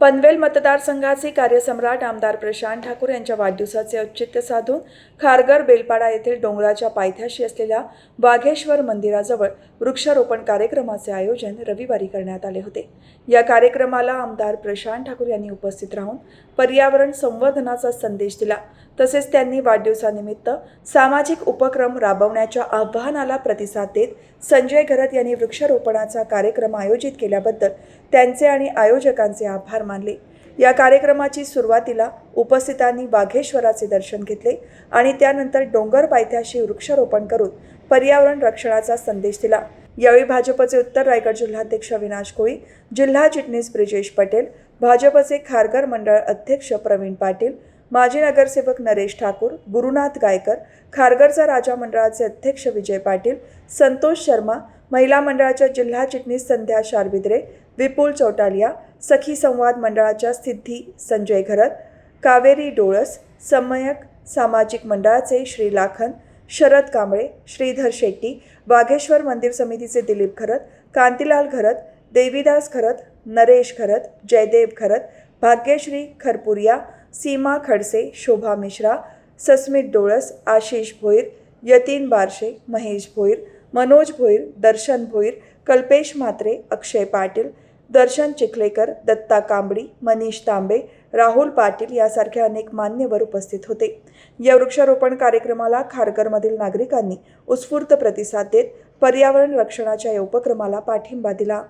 पनवेल मतदारसंघाचे कार्यसम्राट आमदार प्रशांत ठाकूर यांच्या वाढदिवसाचे औचित्य साधून खारगर बेलपाडा येथील डोंगराच्या पायथ्याशी असलेल्या वाघेश्वर मंदिराजवळ वृक्षारोपण कार्यक्रमाचे आयोजन रविवारी करण्यात आले होते. या कार्यक्रमाला आमदार प्रशांत ठाकूर यांनी उपस्थित राहून पर्यावरण संवर्धनाचा संदेश दिला. तसेच त्यांनी वाढदिवसानिमित्त सामाजिक उपक्रम राबवण्याच्या आव्हानाला प्रतिसाद देत संजय घरत यांनी वृक्षारोपणाचा कार्यक्रम आयोजित केल्याबद्दल त्यांचे आणि आयोजकांचे आभार मानले. या कार्यक्रमाची सुरुवातीला उपस्थितांनी वाघेश्वराचे दर्शन घेतले आणि त्यानंतर डोंगर पायथ्याशी वृक्षारोपण करून पर्यावरण रक्षणाचा संदेश दिला. यावेळी भाजपचे उत्तर रायगड जिल्हाध्यक्ष अविनाश कोळी जिल्हा चिटणीस ब्रिजेश पटेल भाजपचे खारघर मंडळ अध्यक्ष प्रवीण पाटील माजी नगरसेवक नरेश ठाकूर गुरुनाथ गायकर खारघरचा राजा मंडळाचे अध्यक्ष विजय पाटील संतोष शर्मा महिला मंडळाच्या जिल्हा चिटणीस संध्या शारबिद्रे विपुल चौटालिया सखी संवाद मंडळाच्या सिद्धी संजय घरत कावेरी डोळस समयक सामाजिक मंडळाचे श्री लाखन शरद कांबळे श्रीधर शेट्टी वाघेश्वर मंदिर समितीचे दिलीप खरत कांतीलाल खरत देवीदास खरत नरेश घरत जयदेव खरत भाग्यश्री खरपुरिया सीमा खडसे शोभा मिश्रा सस्मित डोळस आशिष भोईर यतीन बारशे महेश भोईर मनोज भोईर दर्शन भोईर कल्पेश म्हात्रे अक्षय पाटील दर्शन चिखलेकर दत्ता कांबडी मनीष तांबे राहुल पाटील यासारखे अनेक मान्यवर उपस्थित होते. या वृक्षारोपण कार्यक्रमाला खारघरमधील नागरिकांनी उत्स्फूर्त प्रतिसाद देत पर्यावरण रक्षणाच्या या उपक्रमाला पाठिंबा दिला.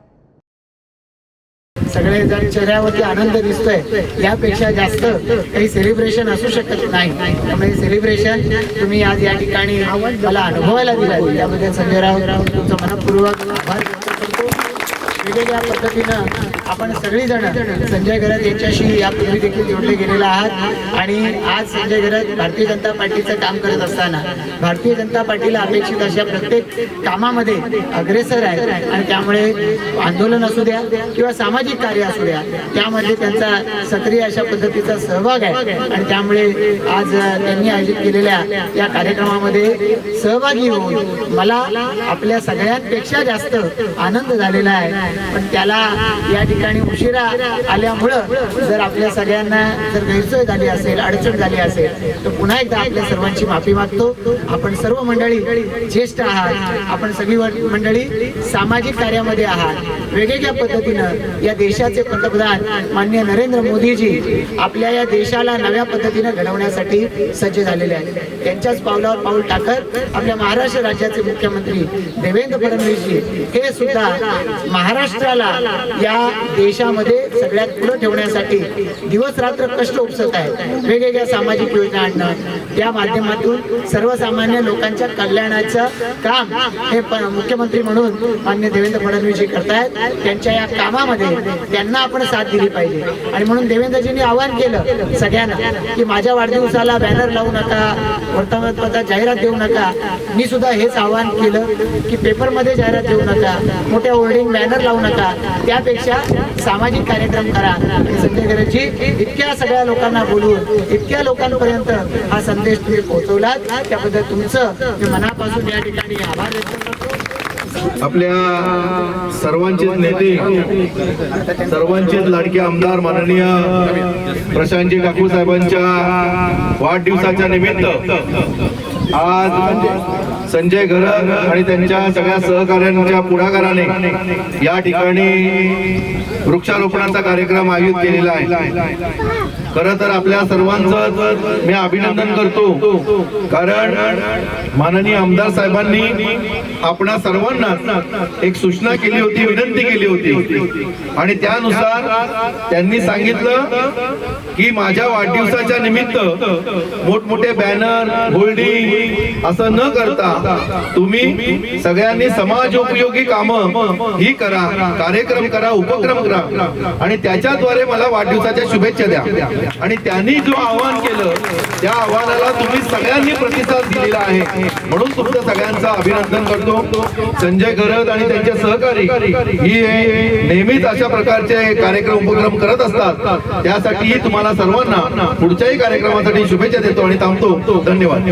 सगळे जण चेहऱ्यावरती आनंद दिसतोय. यापेक्षा जास्त काही सेलिब्रेशन असू शकत नाही. त्यामुळे सेलिब्रेशन तुम्ही आज या ठिकाणी मला अनुभवायला दिला त्याबद्दल संजय राव तुमचं मनपूर्वक आभार व्यक्त करतो. वेगवेगळ्या पद्धतीनं आपण सगळीजण संजय घरत यांच्याशी यापूर्वी देखील जोडले गेलेला आहात. आणि आज संजय घरत भारतीय जनता पार्टीचं काम करत असताना भारतीय जनता पार्टीला अपेक्षित अशा प्रत्येक कामामध्ये अग्रेसर आहे आणि त्यामुळे आंदोलन असू द्या किंवा सामाजिक कार्य असू द्या त्यामध्ये त्यांचा सक्रिय अशा पद्धतीचा सहभाग आहे. आणि त्यामुळे आज त्यांनी आयोजित केलेल्या या कार्यक्रमामध्ये सहभागी होऊन मला आपल्या सगळ्यांपेक्षा जास्त आनंद झालेला आहे. पण त्याला या ठिकाणी उशिरा आल्यामुळं जर आपल्या सगळ्यांना जर गैरसोय झाली असेल अडचण झाली असेल तर पुन्हा एकदा आपल्या सर्वांची माफी मागतो. आपण सर्व मंडळी ज्येष्ठ आहात. आपण सगळी मंडळी सामाजिक कार्यामध्ये आहात. वेगवेगळ्या पद्धतीनं या देशाचे पंतप्रधान माननीय नरेंद्र मोदीजी आपल्या या देशाला नव्या पद्धतीनं घडवण्यासाठी सज्ज झालेले आहेत. त्यांच्याच पावलावर पाऊल टाकत आपल्या महाराष्ट्र राज्याचे मुख्यमंत्री देवेंद्र फडणवीसजी हे सुद्धा महाराष्ट्राला या देशामध्ये सगळ्यात पुढे ठेवण्यासाठी दिवस रात्र कष्ट उपसत आहेत. वेगवेगळ्या सामाजिक योजना आणणं त्या माध्यमातून सर्वसामान्य लोकांच्या कल्याणाचं काम हे मुख्यमंत्री म्हणून मान्य देवेंद्र फडणवीसजी करतायत. त्यांच्या या कामामध्ये त्यांना आपण साथ दिली पाहिजे. आणि म्हणून देवेंद्रजींनी आवाहन केलं सगळ्यांना की माझ्या वाढदिवसाला बॅनर लावू नका वर्तमानपत्रात जाहिरात देऊ नका. मी सुद्धा हेच आवाहन केलं की पेपरमध्ये जाहिरात देऊ नका. मोठ्या होर्डिंग बॅनर लावू नका. त्यापेक्षा सामाजिक कार्यक्रम करा. आणि संजय इतक्या सगळ्या लोकांना बोलून इतक्या लोकांपर्यंत हा संदेश तुम्ही पोहोचवलात. त्याबद्दल तुमचं मी मनापासून या ठिकाणी आभार व्यक्त करतो. आपल्या सर्वांचेच नेते सर्वांचेच लाडके आमदार माननीय प्रशांतजी काकू साहेबांच्या वाढदिवसाच्या निमित्त आज संजय घरत आणि त्यांच्या सगळ्या सहकार्यांच्या पुढाकाराने या ठिकाणी वृक्षारोपणाचा कार्यक्रम आयोजित केलेला आहे. खरं तर आपल्या सर्वांचं मी अभिनंदन करतो. कारण माननीय आमदार साहेबांनी आपणा सर्वांना एक सूचना केली होती विनंती केली होती. आणि त्यानुसार त्यांनी सांगितलं की माझ्या वाढदिवसाच्या निमित्त मोठमोठे बॅनर होल्डिंग असं न करता तुम्ही सगळ्यांनी समाज उपयोगी कामं ही करा कार्यक्रम करा उपक्रम करा. आणि त्याच्याद्वारे मला वाढदिवसाच्या शुभेच्छा द्या. आणि त्यांनी जो आवाहन केलं त्या आव्हानाला तुम्ही सगळ्यांनी प्रतिसाद दिलेला आहे. म्हणून तुमचं सगळ्यांचं अभिनंदन करतो. संजय घरत आणि त्यांचे सहकारी ही नेहमीच अशा प्रकारचे कार्यक्रम उपक्रम करत असतात. त्यासाठीही तुम्हाला सर्वांना पुढच्याही कार्यक्रमासाठी शुभेच्छा देतो आणि थांबतो. धन्यवाद.